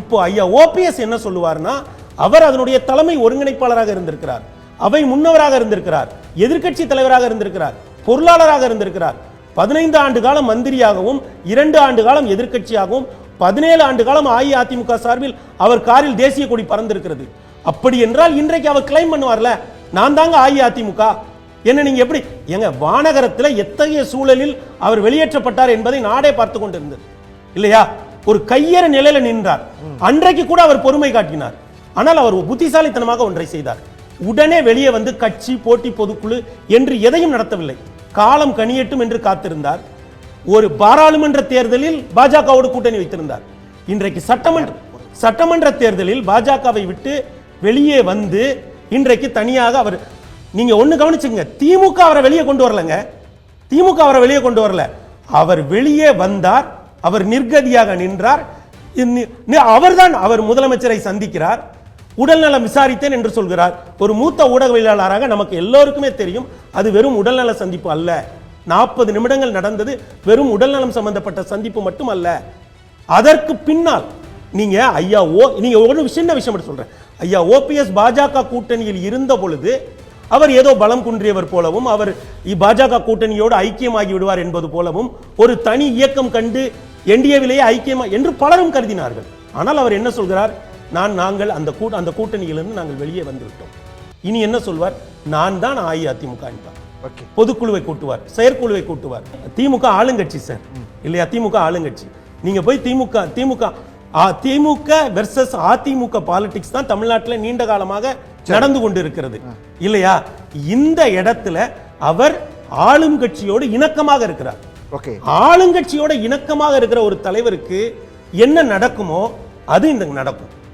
இப்போ ஐயா ஓபிஎஸ் என்ன சொல்லுவார்னா அவர் அதனுடைய தலைமை ஒருங்கிணைப்பாளராக இருந்திருக்கிறார். அவை முன்னவராக இருந்திருக்கிறார். எதிர்க்கட்சி தலைவராக இருந்திருக்கிறார். பொருளாளராக இருந்திருக்கிறார். பதினைந்து ஆண்டு காலம் மந்திரியாகவும் இரண்டு ஆண்டு காலம் எதிர்க்கட்சியாகவும் பதினேழு ஆண்டு காலம் அஇஅதிமுக சார்பில் அவர் காரில் தேசிய கொடி பறந்திருக்கிறது. அப்படி என்றால் இன்றைக்கு அவர் கிளைம் பண்ணுவார்ல நான் தாங்க அஇஅதிமுக. என்ன நீங்க எப்படி எங்க வானகரத்தில் எத்தகைய சூழலில் அவர் வெளியேற்றப்பட்டார் என்பதை நாடே பார்த்து கொண்டிருந்தது. இல்லையா? ஒரு கையேற நிலையில நின்றார். அன்றைக்கு கூட அவர் பொறுமை காட்டினார். ஆனால் அவர் புத்திசாலித்தனமாக ஒன்றை செய்தார். உடனே வெளியே வந்து கட்சி போட்டி பொதுக்குழு என்று எதையும் நடத்தவில்லை. காலம் கனியட்டும் என்று காத்திருந்தார். ஒரு பாராளுமன்ற தேர்தலில் பாஜகவோடு கூட்டணி வைத்திருந்தார். இன்றைக்கு சட்டமன்ற சட்டமன்ற தேர்தலில் பாஜகவை விட்டு வெளியே வந்து இன்றைக்கு தனியாக அவர் நீங்க ஒண்ணு கவனிச்சுங்க திமுக அவரை வெளியே கொண்டு வரலங்க. திமுக அவரை வெளியே கொண்டு வரல. அவர் வெளியே வந்தார். அவர் நிர்கதியாக நின்றார். அவர்தான் அவர் முதலமைச்சரை சந்திக்கிறார். உடல்நலம் விசாரித்தேன் என்று சொல்கிறார். ஒரு மூத்த ஊடகவியலாளராக நமக்கு எல்லோருக்குமே தெரியும். அது வெறும் உடல்நல சந்திப்பு அல்ல. நாற்பது நிமிடங்கள் நடந்தது வெறும் உடல்நலம் சம்பந்தப்பட்ட சந்திப்பு மட்டும் அல்ல அதற்கு பின்னால் நீங்க ஐயா ஓ நீங்க ஒரு சின்ன விஷயம் மட்டும் சொல்றேன். ஐயா ஓபிஎஸ் பாஜக கூட்டணியில் இருந்த பொழுது அவர் ஏதோ பலம் குன்றியவர் போலவும் அவர் இ- பாஜக கூட்டணியோடு ஐக்கியமாகி விடுவார் என்பது போலவும் ஒரு தனி இயக்கம் கண்டு என்டிஏவிலேயே ஐக்கியமா என்று பலரும் கருதினார்கள். ஆனால் அவர் என்ன சொல்கிறார்? நான் நாங்கள் அந்த கூ அந்த கூட்டணியிலிருந்து நாங்கள் வெளியே வந்து விட்டோம் இனி என்ன சொல்வார்? நான் தான் அஇஅதிமுக என்பார். பொதுக்குழுவை கூட்டுவார் செயற்குழுவை கூட்டுவார். திமுக ஆளுங்கட்சி சார். இல்லையா? திமுக ஆளுங்கட்சி. நீங்க போய் திமுக திமுக திமுக வெர்சஸ் அதிமுக பாலிடிக்ஸ் தான் தமிழ்நாட்டில் நீண்ட காலமாக நடந்து கொண்டு இருக்கிறது இல்லையா? இந்த இடத்துல அவர் ஆளும் கட்சியோடு இணக்கமாக இருக்கிறார். ஓகே. ஆளுங்கட்சியோட இணக்கமாக இருக்கிற ஒரு தலைவருக்கு என்ன நடக்குமோ அது இந்த நடக்கும்.